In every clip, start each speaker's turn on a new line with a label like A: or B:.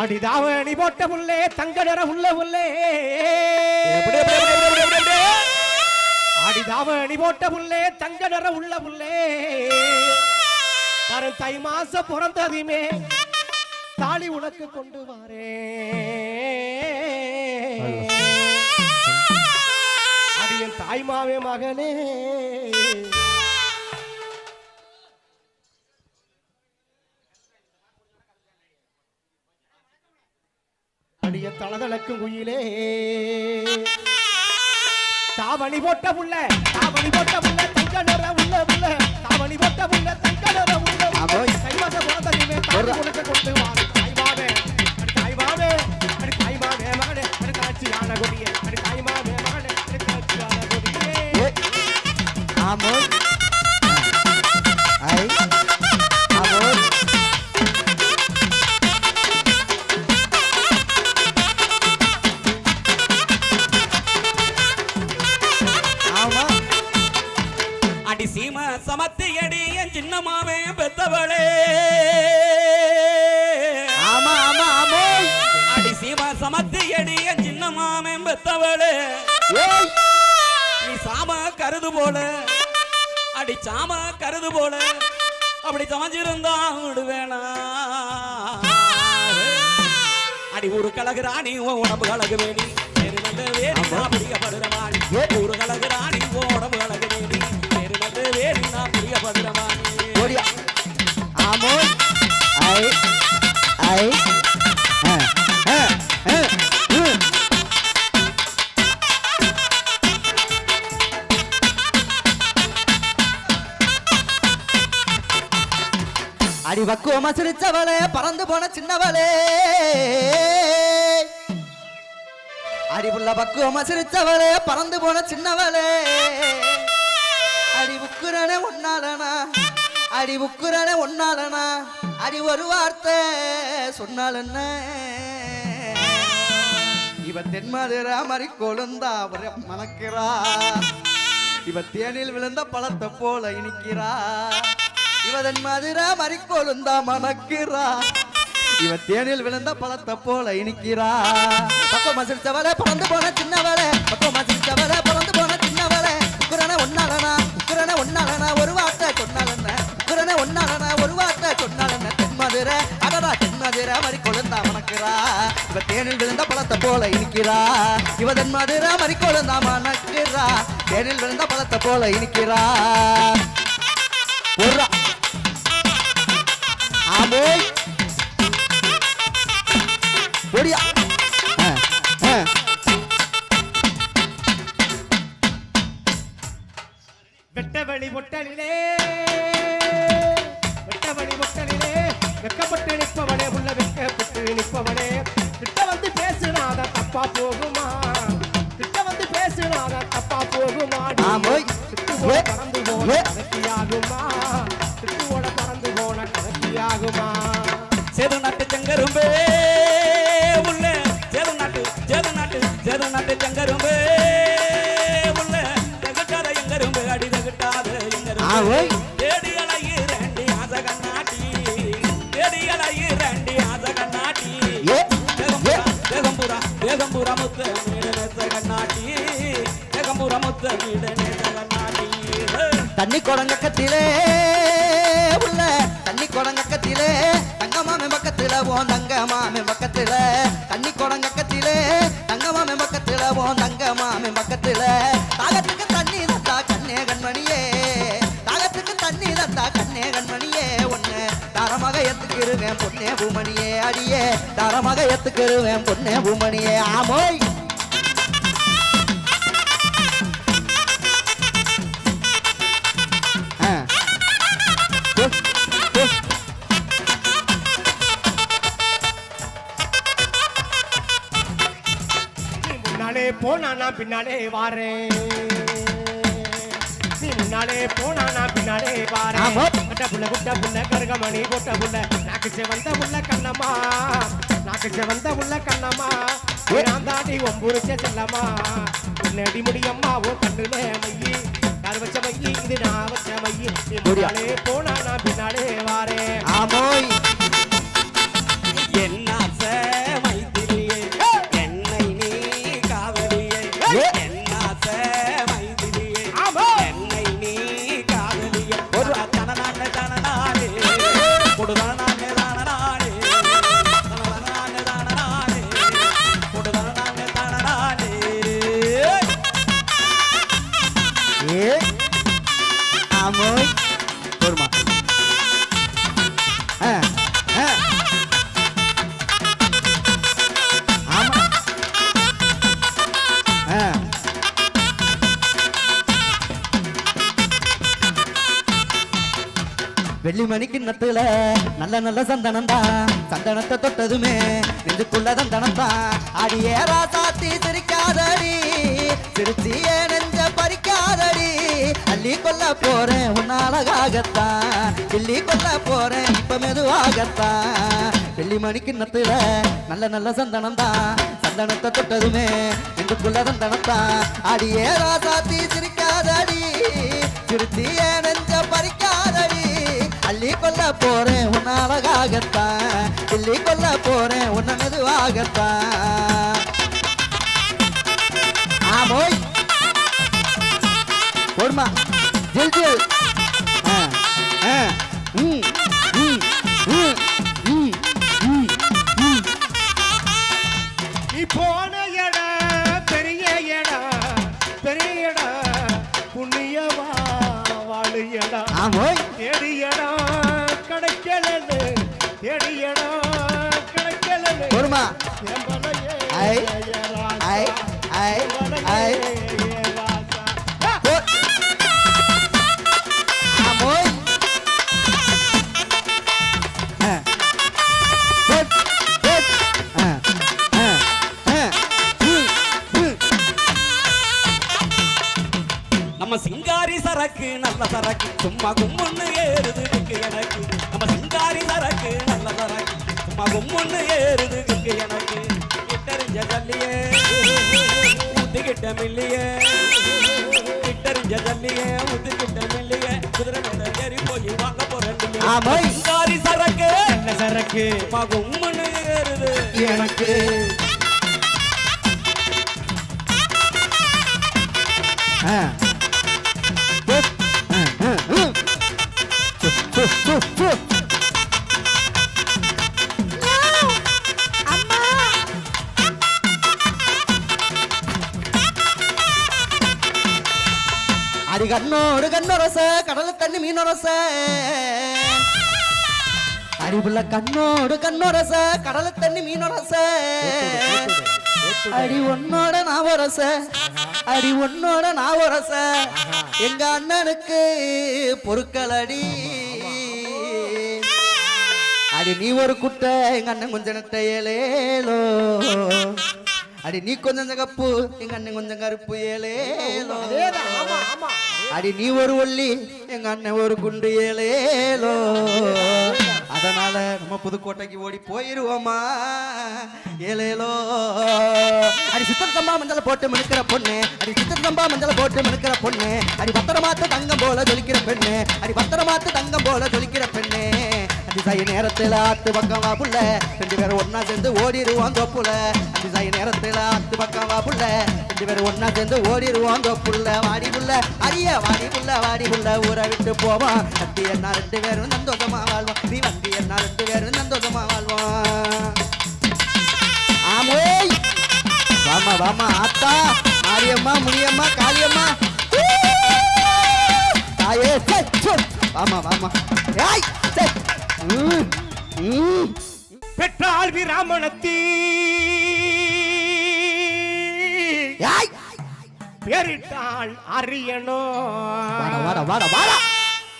A: அடிதாவணி போட்ட புள்ளே தங்க நிற உள்ள
B: எப்படி எப்படி
A: அடிதாவணி போட்ட புள்ளே தங்க நிற உள்ள புள்ளே. வரும் தை மாசம் பிறந்ததுமே தாலி உனக்கு கொண்டு வாரே. அடியன் தாய்மாவே மகனே. அடிய தளதளக்கும் குயிலே. தாவணி போட்ட புள்ள தாவணி போட்ட புள்ள தங்க நிற உள்ள புள்ள. தாவணி போட்ட புள்ள தங்க நிற உள்ள. கைவாச தாலி
B: ஒரு-
A: உனக்கு கொண்டு வாரே. தாய்மாவே அடி தாய்மாவே அடி தாய்மாவே மகனே அடி காட்சியான கொடியே. அடி தாய்மாவே மகனே அடி காட்சியான கொடியே.
B: ஏ ஆமோய் ஐ.
C: கருது போல. அடி சாம கருது போல. அப்படி சமைஞ்சிருந்தா விடுவேனா அடி ஒரு கலகு ராணி உன் உடம்பு கலகு வேணி. வேறு நல்ல
B: அடி பறந்து போன சின்னவளே. அறிவுள்ள பக்குவம் பக்குவமா பறந்து போன சின்னவளே. அடி புக்குறனே ஒன்னாலனா அடி புக்குறனே ஒன்னாலனா அடி ஒரு வார்த்தை சொன்னால் என்ன? இவ தென்மதுரா மறி கொழுந்தா அவரை மணக்கிறா இவ தேனில் விழுந்த பழத்தை போல இனிக்கிறா இவதன் மதுரா மறிக்கோளுந்தா மணக்கிறா. இவ தேனில் விழுந்த பழத்தை போல இனிக்கிறா. பக்கம் மசிச்சவள பறந்து போன சின்னவள. பக்கம் மசிச்சவள பறந்து போன சின்னவள. உக்குரனை ஒன்னாலனா உக்குரனை ஒன்னாலனா ஒரு வார்த்தை சொன்னாலன்ன உக்குரனை ஒன்னாலனா ஒரு வார்த்தை சொன்னாலன்ன தென்மதுரை அடடா தென்மதுரை மறி கொழுந்தா மணக்கிறா. இவ தேனில் விழுந்த பழத்தை போல இனிக்கிறா. இவ தென்மதுரை மறி கொழுந்தா மணக்கிறா. தேனில் விழுந்த பழத்தை போல இனிக்கிறா. ஒரு ஆமோய் ஒடியா.
A: வெட்டவெளி பொட்டலிலே வெட்டவெளி பொட்டலிலே வெக்கப்பட்டு நிற்பவனே உள்ள வெக்கப்பட்டு நிற்பவனே கிட்ட வந்து பேசுனாத தப்பா போகுமா? கிட்ட வந்து பேசுனாத தப்பா போகுமா பறந்து போன
C: செங்கரும்பே உள்ள சேது நாட்டு சேது நாட்டு சேது நாட்டு செங்கரும்பே உள்ள தகட்டாத எங்கரும்பு. அடி தகட்டாத. எங்கரும்பு. தேகம்புரா முத்த மீடு நேச கண்ணாட்டி தேகம்புரா முத்த மீடு நேச கண்ணாட்டி
B: தண்ணி குடங்கக்கத்திலே உள்ள தண்ணி குடங்கக்கத்திலே தங்கமாமே பக்கத்துல போன் தங்கமாமே பக்கத்துல. தண்ணி குடங்கக்கத்திலே தங்கமாமே பக்கத்துல போன் தங்கமாமே பக்கத்துல. தாகத்துக்கு தண்ணி தத்தா கண்ணே கண்மணியே. தாகத்துக்கு தண்ணி தத்தா கண்ணே கண்மணியே. ஒண்ணு தாரமாக எத்துக்கிருவேன் பொண்ணே பூமணியே அடியே. தாரமாக எத்துக்கிருவேன் பொண்ணே பூமணியே. ஆமோய்!
A: போனா நான் பின்னாலே வாரேன் நீ முன்னாலே போனா நான் பின்னாலே வாரேன். குட்ட புள்ள குட்ட புள்ள கருகமணி கொட்ட புள்ள. நாக்கு செவந்த உள்ள கண்ணம்மா. நாக்கு செவந்த உள்ள கண்ணம்மா. நான் தாண்டி ஒம்புரிச்ச செல்லம்மா. பின்னாடி முடியம்மா ஓ கண்ணுல மையி யார் வச்ச மையி? இது நான் வச்ச மையி. முன்னாலே போனா நான் பின்னாலே வாரேன்
B: ஆமோய். வெள்ளி மணிக்கு நட்டுல நல்ல நல்ல சந்தனம் தான். சந்தனத்தை தொட்டதுமே நெஞ்சுக்குள்ள சந்தனம் தான். அடியே ராசாத்தி சிரிக்காதடி சிரிச்சியே நெஞ்ச பறிக்காதடி. அள்ளி கொல்ல போறேன் உன்னாலகாகத்தான் கிள்ளி கொல்ல போறேன் இப்ப மெதுவாகத்தான். வெள்ளி மணிக்கு நட்டுல நல்ல நல்ல சந்தனம் தான். சந்தனத்தை தொட்டதுமே நெஞ்சுக்குள்ள சந்தனம் தான். அடியே ராசாத்தி சிரிக்காதடி சிரிச்சியே நெஞ்ச கொல்ல போறேன் உன்ன அழகாகத்தான். கிள்ளி கொல்ல போறேன் உன்ன மெதுவாகத்தான் ஆமோய் போடுமா. ஜில் ஜில்.
A: நீ போன இடம் பெரிய இடம் பெரிய இடம் புண்ணியவா வாழு இடம்
B: ஆமோய்
A: எம்பலையே
B: ஐ, ஐ ஐ ஐ.
C: நம்ம சிங்காரி சரக்கு நல்ல சரக்கு. சும்மா கும்முன்னு ஏறுது சும்மா கும்முன்னு ஏறுது கிக்கு எனக்கு. கிட்டறிஞ்ச ஜல்லியே ஊத்திக்கிட்ட மில்லியே. கிட்டறிஞ்ச ஜல்லியே ஊத்திக்கிட்ட மில்லியே. குதிரை மேல ஏறி போய் வாங்க போறேன்
B: ஆமாய்.
C: சிங்காரி சரக்கு.
A: நல்ல சரக்கு?
C: சும்மா கும்முன்னு ஏறுது.
B: எனக்கு. ஆ. போட். ஆ, ஆ, அடி கண்ணோடு கண்ணொரச கடல தண்ணி மீனொரச. அடிபுள்ள கண்ணோடு கண்ணொரச கடல தண்ணி மீனொரச. அடி உன்னோட நாவரச அடி உன்னோட நாவரச. எங்க அண்ணனுக்கு பொருட்களடி அடி. நீ ஒரு குட்டை எங்க அண்ணன் கொஞ்சம் நட்ட ஏலேலோ அடி நீ கொஞ்சம் சிகப்பு எங்க அண்ணன் கொஞ்சம் கருப்பு ஏலேலோ அடி நீ ஒரு ஒல்லி எங்க அண்ணன் ஒரு குண்டு ஏலேலோ அதனால நம்ம புதுக்கோட்டைக்கு ஓடி போயிருவோமா? ஏலேலோ அடி சித்தர் சம்பா மஞ்சள் போட்டு மினுக்கிற பொண்ணு. அடி சித்தர் சம்பா மஞ்சள் போட்டு மினுக்கிற பொண்ணு. அடி பத்திரமாத்து தங்கம் போல ஜொலிக்கிற பெண்ணு. அடி பத்திரமாத்து தங்கம் போல ஜொலிக்கிற பெண்ணு. அதிசாயி நேரத்துல ஆத்து பக்கம் வா புள்ள. ரெண்டு பேரும் ஒன்னா சேர்ந்து ஓடிடுவோம் தொப்புல. அதிசாயி நேரத்துல ஆத்து பக்கம் வா புள்ள. ரெண்டு பேரும் ஒன்னா சேர்ந்து ஓடிடுவோம் தொப்புள்ள வாடி புள்ள அரிய வாடி புள்ள வாடி புள்ள. ஊரை விட்டு போவோம். வண்டி என்ன ரெண்டு பேரும் சந்தோஷமா வாழ்வோம். நீ வந்தி என்ன ரெண்டு பேரும் சந்தோஷமா வாழ்வோம். ஆமே வாமா வாமா ஆத்தா மாரியம்மா முனியம்மா காளியம்மா. தாயே சே, சே. வாமா வாமா ஏய் சே.
A: பெற்றாள் விராமணத்தி
B: ஏய்
A: பேரிட்டாள் அரியனோ.
B: வாடா வாடா வாடா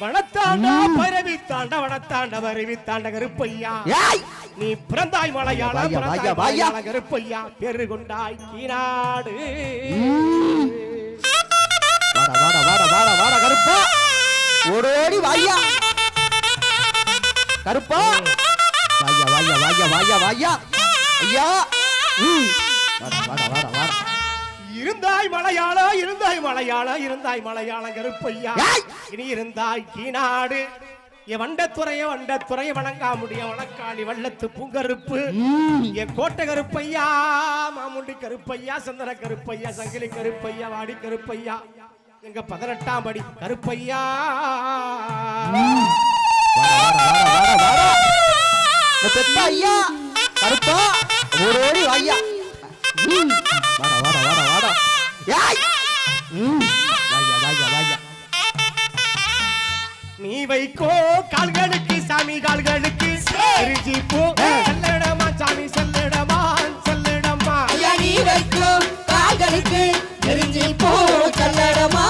A: வனத்தாண்டா பரவித்தாண்ட வனத்தாண்ட பரவித்தாண்ட கருப்பையா. நீ பிறந்தாய் மலையாள கருப்பையா. பெரு கொண்டாய் கீநாடு
B: வாடா வாடா வாடா வாடா வாடா கருப்பா. ஓடோடி வாயா. கருப்பா? வாயா வாயா வாயா வாயா வாயா ஐயா. வாடா வாடா வாடா வாடா.
A: இருந்தாய் மலையாள இருந்தாய் மலையாள இருந்தாய் மலையாள கருப்பையா! இனி இருந்தாய் கீநாடு. என் வண்டத்துறைய வண்டத்துறைய வணங்கா முடிய வணக்காளி வள்ளத்து பூங்கருப்பு. என் கோட்டை கருப்பையா மாமுண்டி கருப்பையா சந்தன கருப்பையா சங்கிலி கருப்பையா வாடி கருப்பையா. எங்க பதினெட்டாம் படி கருப்பையா.
B: பெத்த ஐயா கருப்பா ஓடோடி வாயா ம். வாடா வாடா வாடா வாடா. ஏய். வாயா வாயா வாயா
A: வைக்கோ கால்களுக்கு சாமி கால்களுக்கு. திருச்சி போ செல்லடமா சாமி செல்லடமா செல்லடமா.
D: ஐயா நீ வைக்கும் கால்களுக்கு நெருஞ்சி பூ சல்லடமா.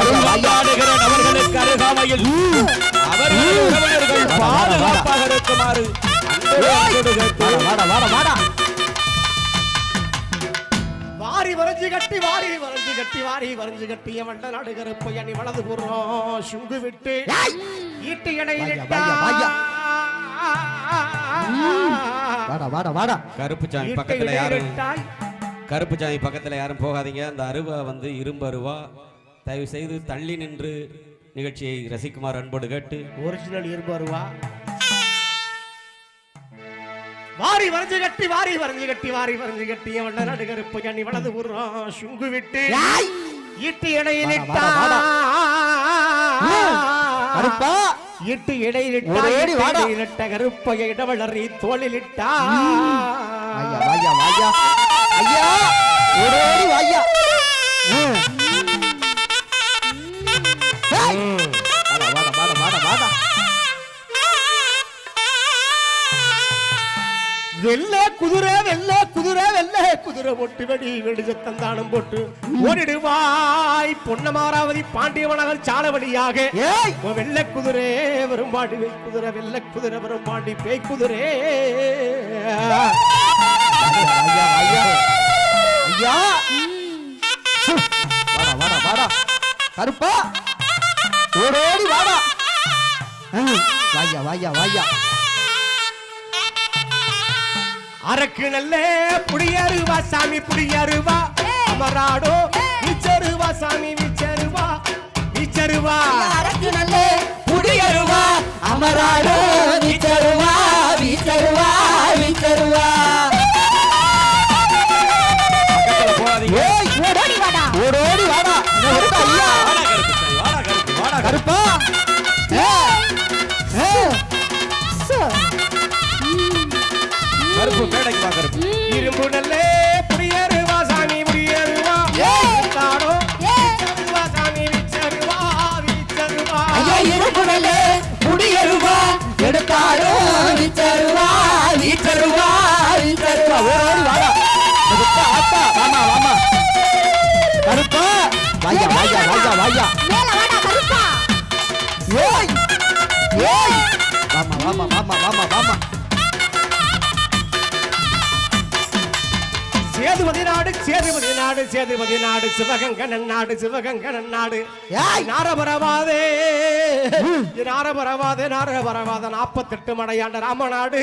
C: நபர்களுக்கு அருகாமையில் பாதுகாப்பாக இருக்குமாறு
A: வாரி வரைஞ்சு கட்டி வாரி வரைஞ்சு கட்டி வாரி வரைஞ்சு கட்டி வண்ட நடுகிற பொய்யணி வலது புறம். சுங்கு விட்டு ஈட்டு இடையில்
B: வாடா வாடா வாடா.
C: கருப்புச்சாமி பக்கத்துல யாரும் கருப்புச்சாமி பக்கத்துல யாரும் போகாதீங்க. அந்த அருவா வந்து இரும்பு அருவா தயவு செய்து தள்ளி நின்று நிகழ்ச்சியை ரசிக்குமாறு அன்போடு கேட்டு
A: ஒரிஜினல் இரும்பு வருவா. வாரி வரைஞ்சு கட்டி வாரி வரைஞ்சு கட்டி வாரி வரைஞ்சு கட்டி வண்ட நடுகிற பொய்யணி வலது புறம் சுங்கு விட்டு
B: கருப்பா
A: இட்டு இடையிலிட்டா
B: ஓடோடி வாடா.
A: இடையிலிட்ட கருப்பைய இடவளறி தோளிலிட்டா
B: வாயா வாயா வாயா. ஐயா ஓடோடி வாயா.
A: வெள்ள குதிரை வெள்ள குதிரை வெள்ள குதிரை போட்டு வெடி வெடிச்சத்தம் தானம் போட்டு ஓடிடுவாய். பொன்னமாராவதி பாண்டியவனகர் சால வழியாக வெள்ள குதிரை வரும்பாடி வெய் குதிரை வெள்ள குதிரை வரும்பாடி பேய் குதிரை.
B: ஐயா. வாடா வாடா கருப்பா! ஓடோடி வாடா. வாயா வாயா வாயா.
A: அரக்கு நல்ல புடியருவா சாமி புடியருவா. அமராடோ விச்சருவா சாமி விச்சருவா. விச்சருவா.
D: அரக்கு நல்ல புடியருவா அமராடோ. எடுத்தாரோ வீச்சருவா வீச்சருவா வீச்சருவா
B: ஓடோடி வாடா. இந்த ஒருத்த ஆத்தா வாமா வாமா. கருப்பா. வாயா வாயா வாயா வாயா
D: மேல வாடா கருப்பா.
B: ஏய் ஏய். வாமா வாமா வாமா வாமா வாமா.
A: சேதுபதி நாடு சேதுபதி நாடு சேதுபதி நாடு சிவகங்கணன் நாடு சிவகங்கணன் நாடு. நாரபரவாதே. நாரபரவாதே நாரபரவாத நாற்பத்தெட்டு மடையாண்ட ராமநாடு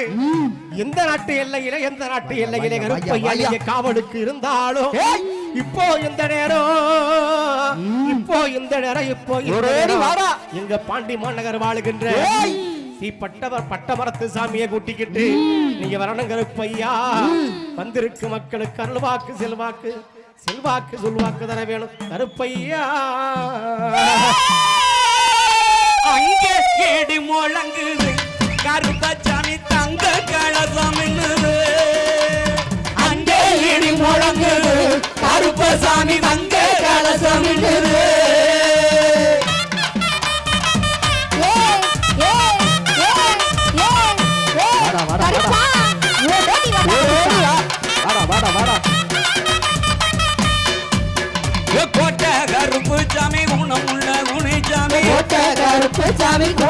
A: எந்த நாட்டு எல்லையில எந்த நாட்டு எல்லையில கருப்பையா. காவலுக்கு இருந்தாலும். இப்போ இந்த நேரம் இப்போ இந்த நேரம் இப்போ. எங்க பாண்டி மாநகர் வாழுகின்ற பட்டவர் பட்டமரத்து சாமியை கூட்டிக்கிட்டு நீங்க வரணும் கருப்பையா வந்திருக்கு மக்களுக்கு அருள்வாக்கு செல்வாக்கு. செல்வாக்கு சொல்வாக்கு தர வேணும். கருப்பையா
C: அங்கே கேடி முழங்குது. கருப்பச்சாமி தங்க கலசம்
D: அங்கே கேடி முழங்குது. கருப்பசாமி தங்க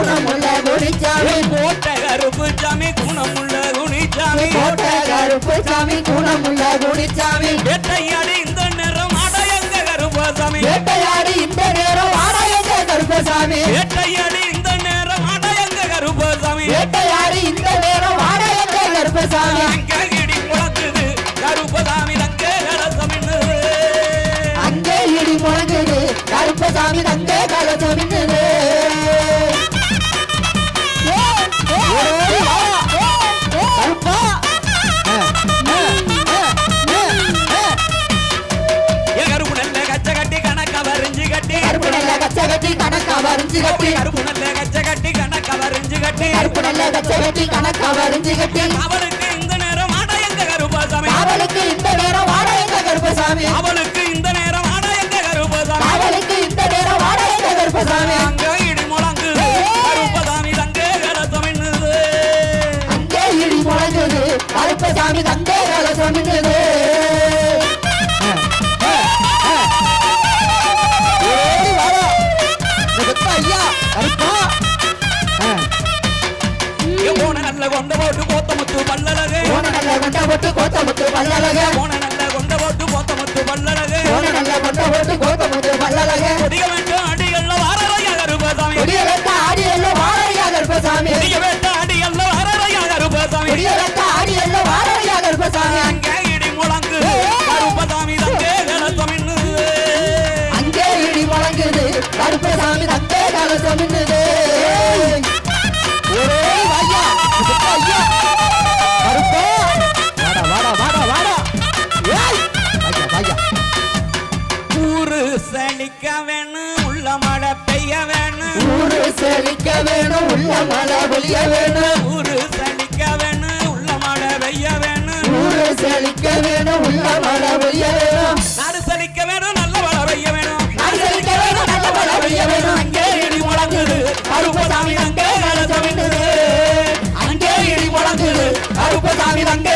D: குணமுள்ள குணிச்சாமி.
C: போட்ட கருப்பு சாமி குணமுள்ள குணிச்சாமி.
D: போட்ட கருப்பு சாமி குணமுள்ள குணிச்சாமி.
C: வேட்டையாடி இந்த நேரம் ஆடாயங்க கருப்பசாமி
D: வேட்டையாடி இந்த நேரம் ஆடாயங்க கருப்பசாமி
C: வேட்டையாடி இந்த நேரம் ஆடாயங்க கருப்பசாமி
D: வேட்டையாடி இந்த நேரம் ஆடாயங்க கருப்பசாமி அங்ககிடி முழங்குது கருப்பசாமி தங்க
C: கண்ணை வச்ச கட்டி கணக்க வரைஞ்சு கட்டி. அவளுக்கு இந்த நேரம்
D: ஆட எங்க கருப்பசாமி?
C: அவளுக்கு இந்த நேரம்
D: ஆட எங்க கருப்பசாமி?
C: அவள் போட்டு
D: கோத்த முத்து வல்லழக
C: போன
B: மழை பெய்ய வேணும். ஊரு செழிக்க வேணும் உள்ள மழை பெய்ய வேணும்.
C: ஊரு செழிக்க வேணும் உள்ள மழை பெய்ய வேணும்.
D: வேணும் நாடு செழிக்க வேணும் நல்ல மழை பெய்ய வேணும்.
C: நாடு செழிக்க வேணும் நல்ல மழை பெய்ய வேணும்.
D: அங்கே இடி முழங்குது கருப்பசாமி அங்கே நலசமிடுது அங்கே இடி முழங்குது கருப்பசாமி அங்கே